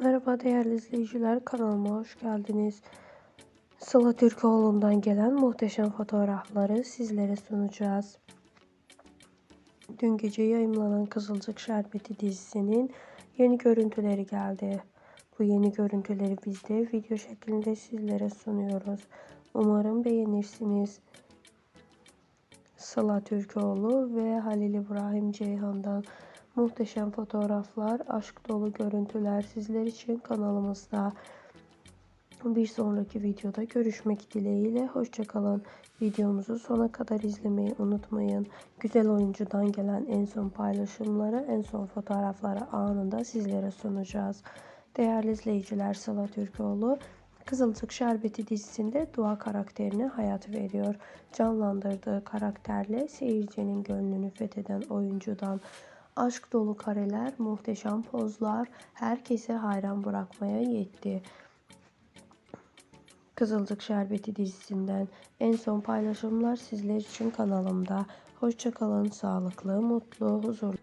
Merhaba değerli izleyiciler kanalıma hoş geldiniz. Sıla Türkoğlu'ndan gelen muhteşem fotoğrafları sizlere sunacağız. Dün gece yayınlanan Kızılcık Şerbeti dizisinin yeni görüntüleri geldi. Bu yeni görüntüleri biz de video şeklinde sizlere sunuyoruz. Umarım beğenirsiniz. Sıla Türkoğlu ve Halil İbrahim Ceyhan'dan muhteşem fotoğraflar, aşk dolu görüntüler sizler için kanalımızda. Bir sonraki videoda görüşmek dileğiyle. Hoşçakalın. Videomuzu sona kadar izlemeyi unutmayın. Güzel oyuncudan gelen en son paylaşımları, en son fotoğrafları anında sizlere sunacağız. Değerli izleyiciler Sıla Türkoğlu Kızılcık Şerbeti dizisinde Dua karakterine hayat veriyor. Canlandırdığı karakterle seyircinin gönlünü fetheden oyuncudan aşk dolu kareler, muhteşem pozlar herkese hayran bırakmaya yetti. Kızılcık Şerbeti dizisinden en son paylaşımlar sizler için kanalımda. Hoşçakalın, sağlıklı, mutlu, huzurlu.